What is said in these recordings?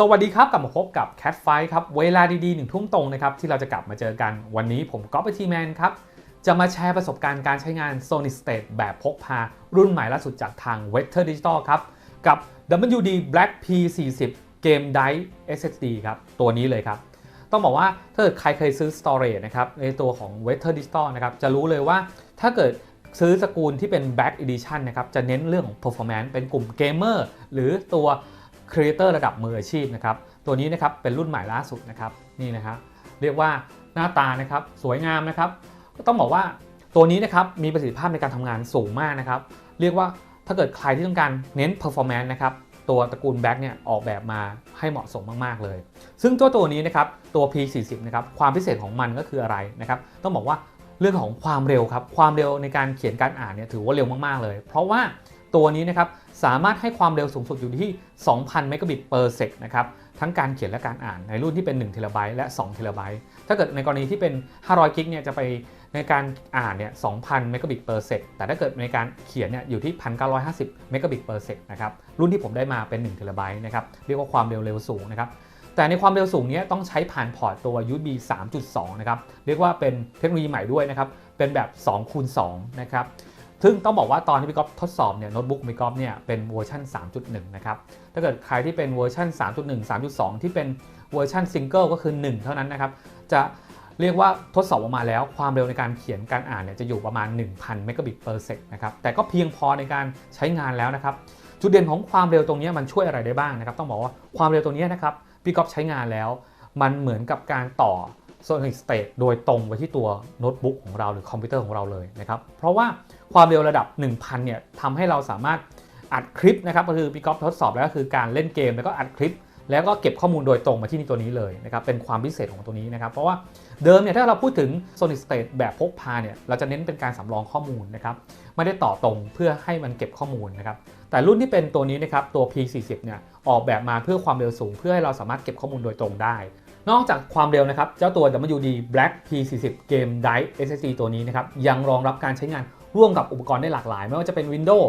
สวัสดีครับ กลับมาพบกับ Cat f i ครับ เวลาดีๆหนึ่งทุ่มตรงนะครับ ที่เราจะกลับมาเจอกันวันนี้ผมก๊อฟไอทีแมนครับ จะมาแชร์ประสบการณ์การใช้งาน Sony State แบบพกพา รุ่นใหม่ล่าสุดจากทาง v e c t o r Digital ครับ กับ WD Black P40 Game Drive SSD ครับ ตัวนี้เลยครับ ต้องบอกว่าถ้าเกิดใครเคยซื้อ storage นะครับในตัวของ v e c t o r Digital นะครับจะรู้เลยว่าถ้าเกิดซื้อสกุลที่เป็น Black Edition นะครับจะเน้นเรื่องของ performance เป็นกลุ่มเกมเมอร์หรือตัว ครีเอเตอร์ระดับมืออาชีพนะครับตัวนี้นะครับเป็นรุ่นใหม่ล่าสุดนะครับนี่นะครับเรียกว่าหน้าตานะครับสวยงามนะครับก็ต้องบอกว่าตัวนี้นะครับมีประสิทธิภาพในการทำงานสูงมากนะครับเรียกว่าถ้าเกิดใครที่ต้องการเน้น performance นะครับตัวตระกูลแบ็กเนี่ยออกแบบมาให้เหมาะสมมาก ๆ เลย ซึ่งตัวตัวนี้นะครับตัว P40 นะครับความพิเศษของมันก็คืออะไรนะครับต้องบอกว่าเรื่องของความเร็วครับความเร็วในการเขียนการอ่านเนี่ยถือว่าเร็วมาก ๆ เลย เพราะว่า ตัวนี้นะครับสามารถให้ความเร็วสูงสุดอยู่ที่ 2,000 เมกะบิต per sec นะครับทั้งการเขียนและการอ่านในรุ่นที่เป็น1เทราไบต์และ2เทราไบต์ถ้าเกิดในกรณีที่เป็น 500 กิกเนี่ยจะไปในการอ่านเนี่ย 2,000 เมกะบิต per sec แต่ถ้าเกิดในการเขียนเนี่ยอยู่ที่ 1,950 เมกะบิต per sec นะครับรุ่นที่ผมได้มาเป็น1เทราไบต์นะครับเรียกว่าความเร็วเร็วสูงนะครับแต่ในความเร็วสูงนี้ต้องใช้ผ่านพอร์ตตัว USB 3.2 นะครับเรียกว่าเป็นเทคโนโลยีใหม่ด้วยนะครับเป็นแบบ2คูณ2นะครับ ซึ่งต้องบอกว่าตอนที่พี่ก๊อฟทดสอบเนี่ยโน้ตบุ๊กพี่ก๊อฟเนี่ยเป็นเวอร์ชัน3.1 นะครับ ถ้าเกิดใครที่เป็นเวอร์ชัน3.1 3.2 ที่เป็นเวอร์ชันซิงเกิลก็คือ 1 เท่านั้นนะครับ จะเรียกว่าทดสอบออกมาแล้วความเร็วในการเขียนการอ่านเนี่ยจะอยู่ประมาณ 1,000เมกะบิต per sec นะครับ แต่ก็เพียงพอในการใช้งานแล้วนะครับ จุดเด่นของความเร็วตรงนี้มันช่วยอะไรได้บ้างนะครับ ต้องบอกว่าความเร็วตรงนี้นะครับพี่ก๊อฟใช้งานแล้ว มันเหมือนกับการต่อ Sonic State โดยตรงไปที่ตัวโน้ตบุ๊กของเราหรือคอมพิวเตอร์ของเราเลยนะครับ เพราะว่า ความเร็วระดับ 1,000 เนี่ยทำให้เราสามารถอัดคลิปนะครับก็คือพี่ก๊อฟทดสอบแล้วก็คือการเล่นเกมแล้วก็อัดคลิป แล้วก็เก็บข้อมูลโดยตรงมาที่นี่ตัวนี้เลยนะครับเป็นความพิเศษของตัวนี้นะครับเพราะว่าเดิมเนี่ยถ้าเราพูดถึง Sonic State แบบพกพาเนี่ยเราจะเน้นเป็นการสำรองข้อมูลนะครับไม่ได้ต่อตรงเพื่อให้มันเก็บข้อมูลนะครับแต่รุ่นที่เป็นตัวนี้นะครับตัว P40 เนี่ยออกแบบมาเพื่อความเร็วสูง เพื่อให้เราสามารถเก็บข้อมูลโดยตรงได้ นอกจากความเร็วนะครับเจ้าตัว WD Black P40 Game Drive SSD ตัวนี้นะครับยังรองรับการใช้งาน ร่วมกับอุปกรณ์ได้หลากหลาย ไม่ว่าจะเป็น Windows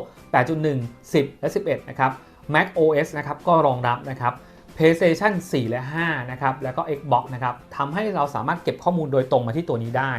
8.1 10 และ 11 นะครับ Mac OS นะครับก็รองรับนะครับ PlayStation 4 และ 5 นะครับ แล้วก็ Xbox นะครับทำให้เราสามารถเก็บข้อมูลโดยตรงมาที่ตัวนี้ได้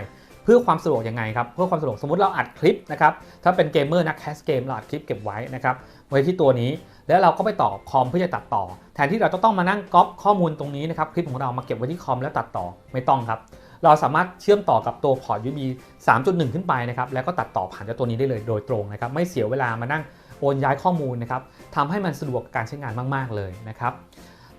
เพื่อความสะดวกยังไงครับ เพื่อความสะดวกสมมติเราอัดคลิปนะครับ ถ้าเป็นเกมเมอร์นักแคสเกมเราอัดคลิปเก็บไว้นะครับ ไว้ที่ตัวนี้ แล้วเราก็ไปต่อคอมเพื่อจะตัดต่อ แทนที่เราจะต้องมานั่งก๊อปข้อมูลตรงนี้นะครับ คลิปของเรามาเก็บไว้ที่คอมแล้วตัดต่อ ไม่ต้องครับ เราสามารถเชื่อมต่อกับตัวพอร์ต USB 3.1 ขึ้นไปนะครับแล้วก็ตัดต่อผ่านจ้าตัวนี้ได้เลยโดยตรงนะครับไม่เสียเวลามานั่งโอนย้ายข้อมูลนะครับทำให้มันสะดวกการใช้งานมาก ๆ เลยนะครับ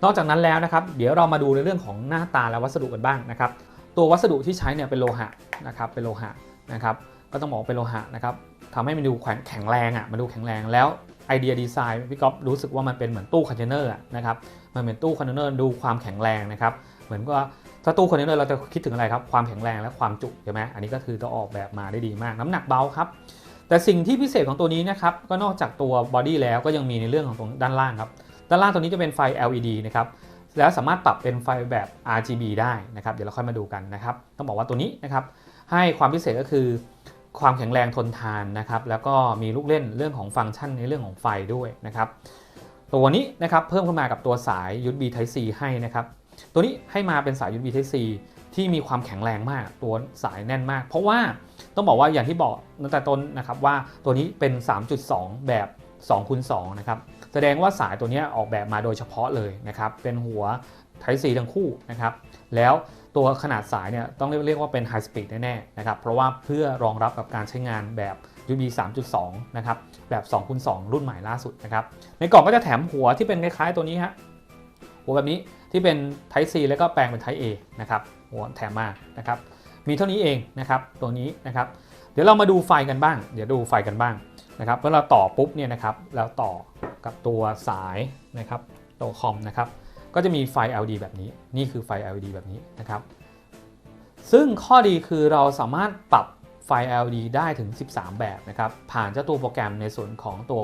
นอกจากนั้นแล้วนะครับเดี๋ยวเรามาดูในเรื่องของหน้าตาและวัสดุกันบ้างนะครับตัววัสดุที่ใช้เนี่ยเป็นโลหะนะครับเป็นโลหะนะครับก็ต้องบอกเป็นโลหะนะครับทำให้มันดูแข็งแรงอะมันดูแข็งแรงแล้วไอเดียดีไซน์พี่ก๊อฟรู้สึกว่ามันเป็นเหมือนตู้คอนเทนเนอร์นะครับมันเป็นตู้คอนเทนเนอร์ดูความแข็งแรงนะครับเหมือนว่า ถ้าตู้คอนเทนเนอร์เราจะคิดถึงอะไรครับ ความแข็งแรงและความจุใช่ไหมอันนี้ก็คือต้อออกแบบมาได้ดีมาก น้ำหนักเบาครับ แต่สิ่งที่พิเศษของตัวนี้นะครับ ก็นอกจากตัวบอดี้แล้วก็ยังมีในเรื่องของตรงด้านล่างครับ ด้านล่างตัวนี้จะเป็นไฟ LED นะครับ แล้วสามารถปรับเป็นไฟแบบ RGB ได้นะครับ เดี๋ยวเราค่อยมาดูกันนะครับ ต้องบอกว่าตัวนี้นะครับ ให้ความพิเศษก็คือ ความแข็งแรงทนทานนะครับ แล้วก็มีลูกเล่นเรื่องของฟังก์ชันในเรื่องของไฟด้วยนะครับ ตัวนี้นะครับเพิ่มเข้ามากับตัวสาย USB Type C ให้นะครับ ตัวนี้ให้มาเป็นสาย USB Type C ที่มีความแข็งแรงมากตัวสายแน่นมาก เพราะว่าต้องบอกว่าอย่างที่บอกตั้งแต่ต้นนะครับว่าตัวนี้เป็น 3.2 แบบ2คูณ2นะครับแสดงว่าสายตัวนี้ออกแบบมาโดยเฉพาะเลยนะครับเป็นหัว Type C ทั้งคู่นะครับแล้วตัวขนาดสายเนี่ยต้องเรียกเรียกว่าเป็น High Speed แน่ๆนะครับเพราะว่าเพื่อรองรับกับการใช้งานแบบ USB 3.2 นะครับแบบ2คูณ2รุ่นใหม่ล่าสุดนะครับในกล่องก็จะแถมหัวที่เป็นคล้ายๆตัวนี้ฮะหัวแบบนี้ ที่เป็น Type C แล้วก็แปลงเป็น Type A นะครับหัวแถมมานะครับมีเท่านี้เองนะครับตัวนี้นะครับ เดี๋ยวเรามาดูไฟกันบ้าง เดี๋ยวดูไฟกันบ้างนะครับเมื่อเราต่อปุ๊บเนี่ยนะครับเราต่อกับตัวสายนะครับตัวคอมนะครับก็จะมีไฟ LED แบบนี้ นี่คือไฟ LED แบบนี้นะครับ ซึ่งข้อดีคือเราสามารถปรับไฟ LED ได้ถึง 13 แบบนะครับ ผ่านเจ้าตัวโปรแกรมในส่วนของตัว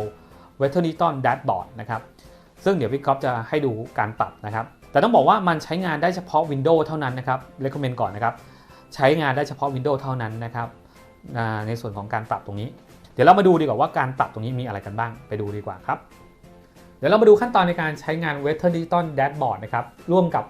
w e t e r n i t o n Dashboard นะครับ ซึ่งเดี๋ยวพี่ก๊อฟจะให้ดูการปรับนะครับ แต่ต้องบอกว่ามันใช้งานได้เฉพาะ Windows เท่านั้นนะครับ recommend ก่อนนะครับ ใช้งานได้เฉพาะ Windows เท่านั้นนะครับในส่วนของการปรับตรงนี้ เดี๋ยวเรามาดูดีกว่าว่าการปรับตรงนี้มีอะไรกันบ้างไปดูดีกว่าครับ เดี๋ยวเรามาดูขั้นตอนในการใช้งาน Western Digital Dashboard นะครับร่วมกับ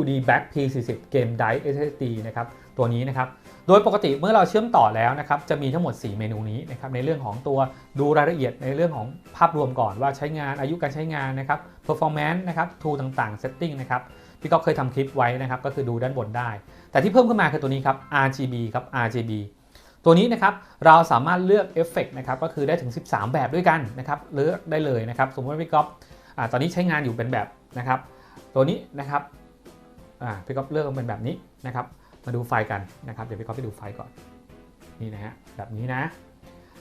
WD Back P40 Game Drive SSD นะครับตัวนี้นะครับ โดยปกติเมื่อเราเชื่อมต่อแล้วนะครับจะมีทั้งหมด 4 เมนูนี้นะครับในเรื่องของตัวดูรายละเอียดในเรื่องของภาพรวมก่อนว่าใช้งานอายุการใช้งานนะครับ performance นะครับ tool ต่างๆ setting นะครับพี่ก็เคยทำคลิปไว้นะครับก็คือดูด้านบนได้ แต่ที่เพิ่มขึ้นมาคือตัวนี้ครับ RGB ครับ RGB ตัวนี้นะครับเราสามารถเลือกเอฟเฟกนะครับก็คือได้ถึง 13 แบบด้วยกันนะครับเลือกได้เลยนะครับสมมติว่าพี่ก๊อฟอ่าตอนนี้ใช้งานอยู่เป็นแบบนะครับ ตัวนี้นะครับอ่าพี่ก๊อฟเลือกเป็นแบบนี้นะครับ มาดูไฟล์กันนะครับ เดี๋ยวพี่ก๊อฟไปดูไฟล์ก่อน นี่นะฮะ แบบนี้นะ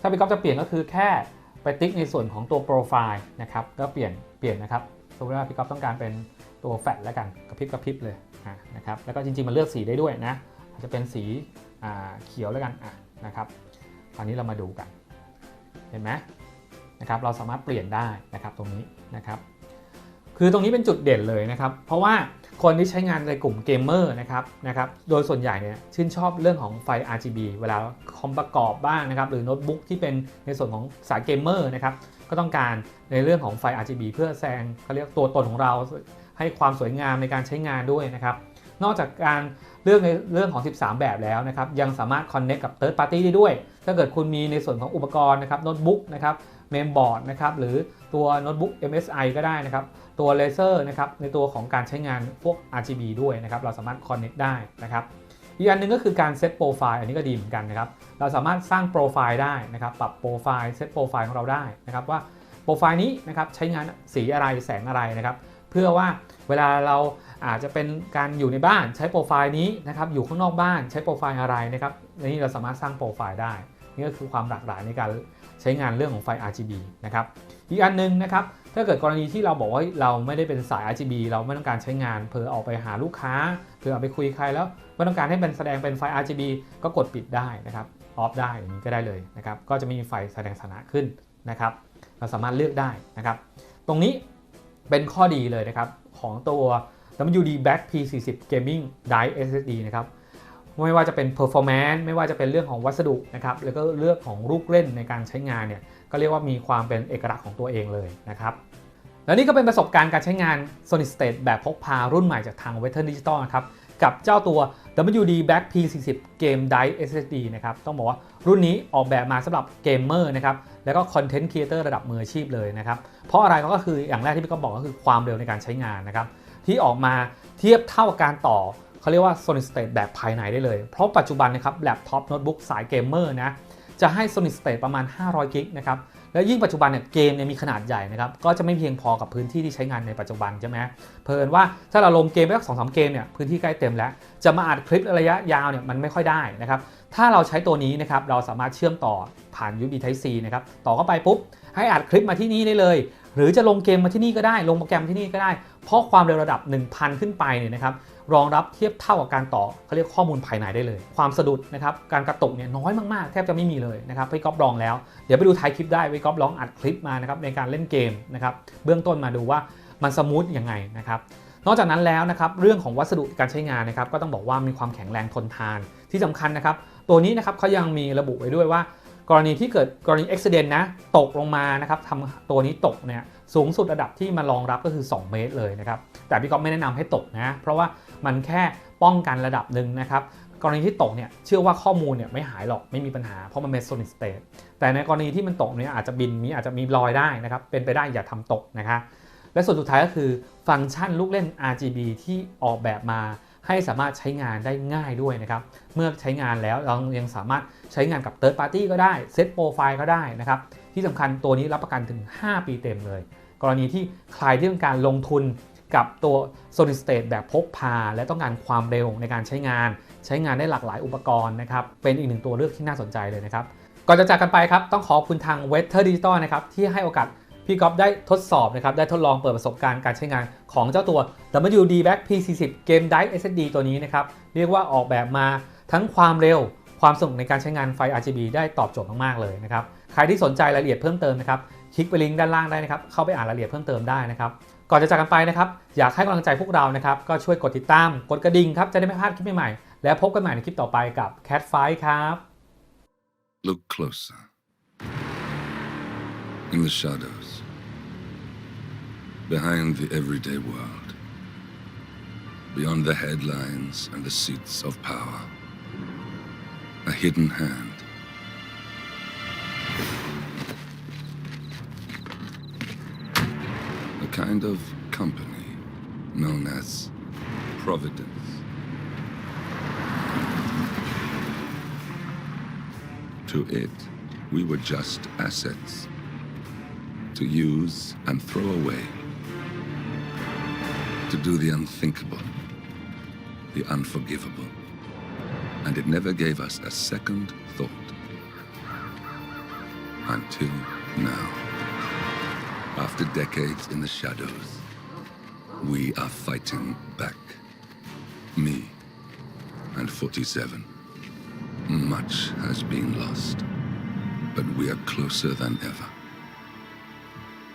ถ้าพี่ก๊อฟจะเปลี่ยนก็คือแค่ไปติ๊กในส่วนของตัวโปรไฟล์นะครับ ก็เปลี่ยน เปลี่ยนนะครับ สมมติว่าพี่ก๊อฟต้องการเป็นตัวแฟลชแล้วกัน กระพริบกระพริบเลยนะครับ แล้วก็จริงๆ มันเลือกสีได้ด้วยนะอาจจะเป็นสีเขียวแล้วกันะนะครับ คราวนี้เรามาดูกัน เห็นไหมนะครับ เราสามารถเปลี่ยนได้นะครับตรงนี้นะครับ คือตรงนี้เป็นจุดเด่นเลยนะครับ เพราะว่า คนที่ใช้งานในกลุ่มเกมเมอร์นะครับนะครับ โดยส่วนใหญ่เนี่ยชื่นชอบเรื่องของไฟ RGB เวลาคอมประกอบบ้างนะครับ หรือโน้ตบุ๊กที่เป็นในส่วนของสายเกมเมอร์นะครับ ก็ต้องการในเรื่องของไฟ RGB เพื่อแซงเขาเรียกตัวตนของเรา ให้ความสวยงามในการใช้งานด้วยนะครับ นอกจากการเลือกในเรื่องของ 13 แบบแล้วนะครับ ยังสามารถ connect กับ third party ได้ด้วย ถ้าเกิดคุณมีในส่วนของอุปกรณ์นะครับโน้ตบุ๊กนะครับเมมบอร์ดนะครับหรือตัวโน้ตบุ๊ก MSI ก็ได้นะครับ ตัวเลเซอร์นะครับในตัวของการใช้งานพวก RGB ด้วยนะครับเราสามารถ connect ได้นะครับอีกอันหนึงก็คือการเซตโปรไฟล์อันนี้ก็ดีเหมือนกันนะครับเราสามารถสร้างโปรไฟล์ได้นะครับปรับโปรไฟล์เซตโปรไฟล์ของเราได้นะครับว่าโปรไฟล์นี้นะครับใช้งานสีอะไรแสงอะไรนะครับเพื่อว่าเวลาเราอาจจะเป็นการอยู่ในบ้านใช้โปรไฟล์นี้นะครับอยู่ข้างนอกบ้านใช้โปรไฟล์อะไรนะครับนนี้เราสามารถสร้างโปรไฟล์ได้ นี่ก็คือความหลากหลายในการใช้งานเรื่องของไฟ RGB นะครับ อีกอันหนึงนะครับถ้าเกิดกรณีที่เราบอกว่าเราไม่ได้เป็นสาย RGB เราไม่ต้องการใช้งานเพื่อออกไปหาลูกค้าเพื่อเอาไปคุยใครแล้วไม่ต้องการให้เป็นแสดงเป็นไฟ RGB ก็กดปิดได้นะครับออฟได้อย่างนี้ก็ได้เลยนะครับก็จะไม่มีไฟแสดงสถานะขึ้นนะครับเราสามารถเลือกได้นะครับ ตรงนี้เป็นข้อดีเลยนะครับของตัว WD Back P40 Gaming Drive SSD นะครับไม่ว่าจะเป็น performance ไม่ว่าจะเป็นเรื่องของวัสดุนะครับแล้วก็เรื่องของลูกเล่นในการใช้งานเนี่ย ก็เรียกว่ามีความเป็นเอกลักษณ์ของตัวเองเลยนะครับและนี่ก็เป็นประสบการณ์การใช้งาน Solid State แบบพกพารุ่นใหม่จากทาง Western Digital นะครับกับเจ้าตัว WD Black P40 Game Drive SSD นะครับต้องบอกว่ารุ่นนี้ออกแบบมาสำหรับเกมเมอร์นะครับแล้วก็คอนเทนต์ครีเอเตอร์ระดับมืออาชีพเลยนะครับเพราะอะไรก็คืออย่างแรกที่พี่ก็บอกก็คือความเร็วในการใช้งานนะครับที่ออกมาเทียบเท่ากับการต่อเขาเรียกว่า Solid State แบบภายในได้เลย เพราะปัจจุบันนะครับแล็ปท็อปโน้ตบุ๊กสายเกมเมอร์นะ จะให้ Solid State ประมาณ 500 กิกนะครับ และยิ่งปัจจุบันเนี่ยเกมเนี่ยมีขนาดใหญ่นะครับ ก็จะไม่เพียงพอกับพื้นที่ที่ใช้งานในปัจจุบันใช่ไหมเพลินว่าถ้าเราลงเกมไปสักสองสามเกมเนี่ยพื้นที่ใกล้เต็มแล้ว จะมาอัดคลิประยะยาวเนี่ยมันไม่ค่อยได้นะครับ ถ้าเราใช้ตัวนี้นะครับเราสามารถเชื่อมต่อผ่าน USB Type C นะครับต่อเข้าไปปุ๊บให้อัดคลิปมาที่นี่ได้เลย หรือจะลงเกมมาที่นี่ก็ได้ ลงโปรแกรมที่นี่ก็ได้ เพราะความเร็วระดับ 1,000 ขึ้นไปเนี่ยนะครับ รองรับเทียบเท่ากับการต่อเขาเรียกข้อมูลภายในได้เลย ความสะดุดนะครับการกระตุกเนี่ยน้อยมากๆ แทบจะไม่มีเลยนะครับพี่ก๊อฟลองแล้ว เดี๋ยวไปดูท้ายคลิปได้พี่ก๊อฟลองอัดคลิปมานะครับในการเล่นเกมนะครับเบื้องต้นมาดูว่ามันสมูทยังไงนะครับนอกจากนั้นแล้วนะครับเรื่องของวัสดุการใช้งานนะครับก็ต้องบอกว่ามีความแข็งแรงทนทานที่สำคัญนะครับ ตัวนี้นะครับเขายังมีระบุไว้ด้วยว่า กรณีที่เกิดกรณีอุบิเหตุนะตกลงมานะครับทำตัวนี้ตกเนี่ยสูงสุดระดับที่มารองรับก็คือ 2 เมตรเลยนะครับแต่พี่ก๊อฟไม่แนะนำให้ตกนะเพราะว่า มันแค่ป้องกันระดับหนึ่งนะครับกรณีที่ตกเนี่ยเชื่อว่าข้อมูลเนี่ยไม่หายหรอกไม่มีปัญหาเพราะมันเป็น solid state แต่ในกรณีที่มันตกเนี่ยอาจจะบินมีอาจจะมีรอยได้นะครับเป็นไปได้อย่าทำตกนะครับและส่วนสุดท้ายก็คือฟังก์ชันลูกเล่น RGB ที่ออกแบบมาให้สามารถใช้งานได้ง่ายด้วยนะครับ เมื่อใช้งานแล้วเรายังสามารถใช้งานกับ Third Party ก็ได้เซตโปรไฟล์ก็ได้นะครับ ที่สำคัญตัวนี้รับประกันถึง 5 ปีเต็มเลย กรณีที่ใครที่ต้องการลงทุน กับตัว Solid State แบบพกพา และต้องการความเร็วในการใช้งาน ใช้งานได้หลากหลายอุปกรณ์นะครับ เป็นอีกหนึ่งตัวเลือกที่น่าสนใจเลยนะครับ ก่อนจะจากกันไปครับ ต้องขอบคุณทาง w e t h e r Digital นะครับที่ให้โอกาสพี่ก๊อฟได้ทดสอบนะครับ ได้ทดลองเปิดประสบการณ์การใช้งานของเจ้าตัว WD Back P40 Game Drive SSD ตัวนี้นะครับ เรียกว่าออกแบบมาทั้งความเร็ว ความสนุกในการใช้งานไฟ RGB ได้ตอบโจทย์มากๆเลยนะครับ ใครที่สนใจรายละเอียดเพิ่มเติมนะครับ คลิกไปลิงก์ด้านล่างได้นะครับ เข้าไปอ่านรายละเอียดเพิ่มเติมได้นะครับ ก่อนจะจากกันไปนะครับ อยากให้กำลังใจพวกเรานะครับ ก็ช่วยกดติดตาม กดกระดิ่งครับ จะได้ไม่พลาดคลิปใหม่ๆ แล้วพบกันใหม่ในคลิปต่อไปกับ Cat Fight ครับ Look closer. In the shadows. behind the everyday world, beyond the headlines and the seats of power, a hidden hand. Kind of company known as Providence. To it, we were just assets to use and throw away, to do the unthinkable, the unforgivable. And it never gave us a second thought. Until now. After decades in the shadows, we are fighting back. Me and 47. Much has been lost, but we are closer than ever.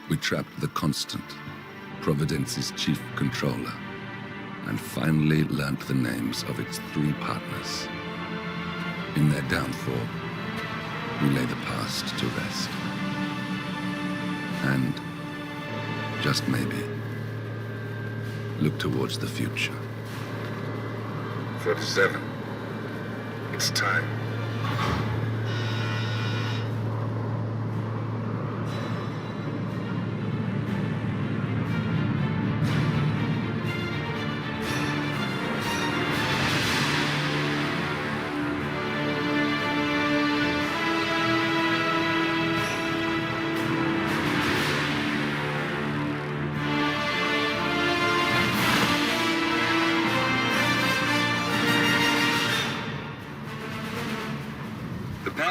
We trapped the Constant, Providence's chief controller, and finally learnt the names of its three partners. In their downfall, we lay the past to rest. And, just maybe, look towards the future. 47. It's time.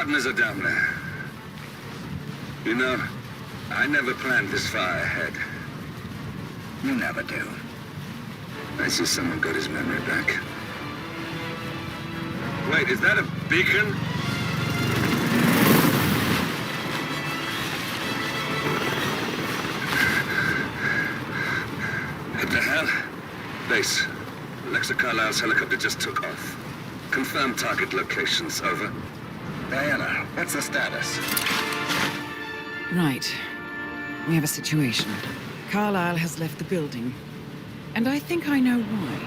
Partners are down there. You know, I never planned this far ahead. You never do. I see someone got his memory back. Wait, is that a beacon? What the hell? Base. Lexa Carlisle's helicopter just took off. Confirm target locations, over. Diana, what's the status? Right. We have a situation. Carlisle has left the building. And I think I know why.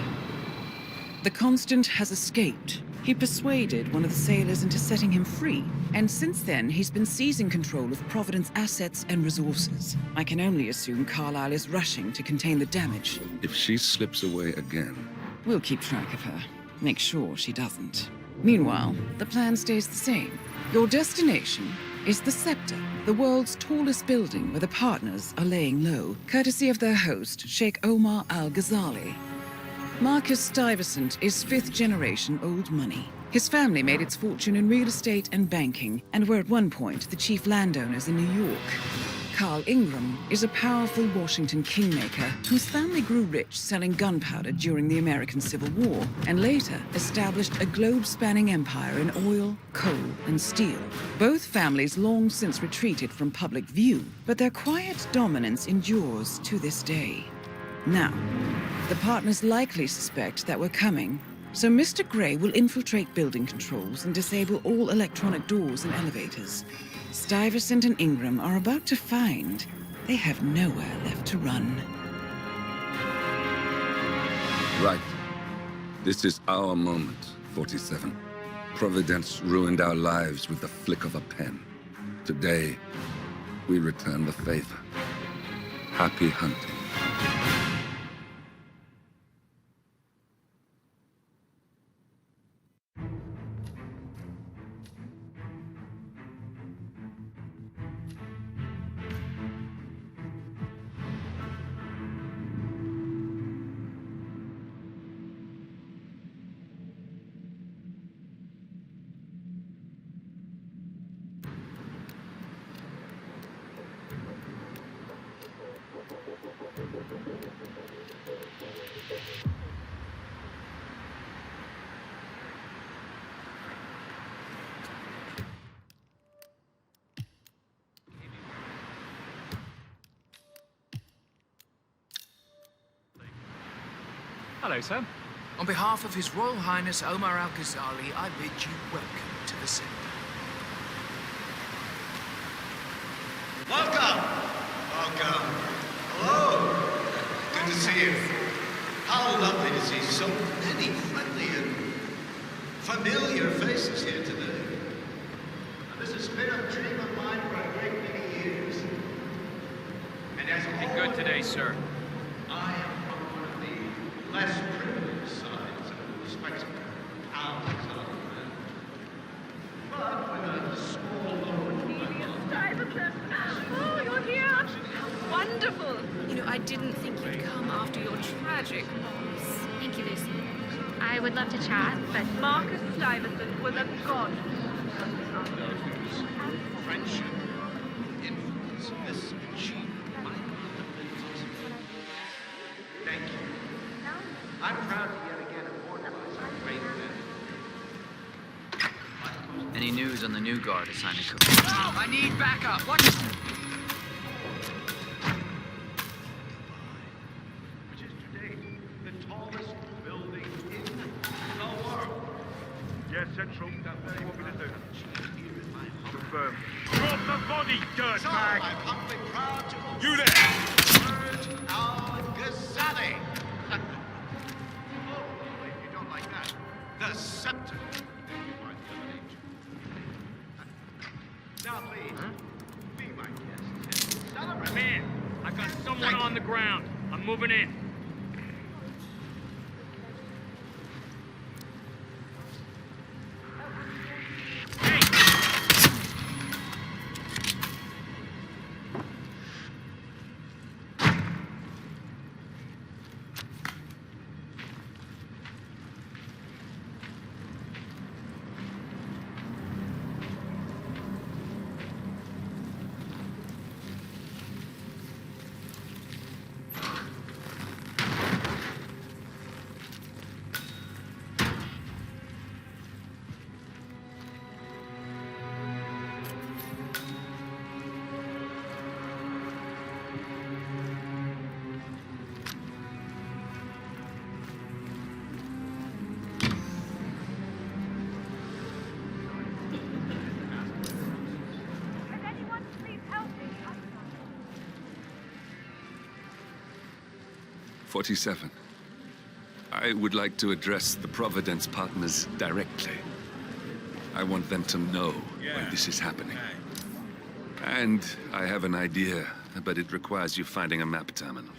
The Constant has escaped. He persuaded one of the sailors into setting him free. And since then, he's been seizing control of Providence assets and resources. I can only assume Carlisle is rushing to contain the damage. If she slips away again, We'll keep track of her. Make sure she doesn't. Meanwhile, the plan stays the same. Your destination is the Scepter, the world's tallest building where the partners are laying low, courtesy of their host, Sheikh Omar Al Ghazali. Marcus Stuyvesant is fifth generation old money. His family made its fortune in real estate and banking, and were at one point the chief landowners in New York. Carl Ingram is a powerful Washington kingmaker whose family grew rich selling gunpowder during the American Civil War and later established a globe spanning empire in oil, coal, and steel. Both families long since retreated from public view, but their quiet dominance endures to this day. Now, the partners likely suspect that we're coming, so Mr. Gray will infiltrate building controls and disable all electronic doors and elevators. Stuyvesant and Ingram are about to find they have nowhere left to run. right. This is our moment, 47. Providence ruined our lives with the flick of a pen. Today, we return the favor. Happy hunting. Hello, sir. On behalf of His Royal Highness Omar Al Ghazali, I bid you welcome to the center. Welcome! Welcome! Hello! Good to see you. How lovely to see so many friendly and familiar faces here today. This has been a dream of mine for a great many years. And as Looking good today, sir. News on the new guard assigned to Cook? Oh, I need backup. I'm moving in. 47. I would like to address the Providence partners directly. I want them to know why this is happening. And I have an idea, but it requires you finding a map terminal.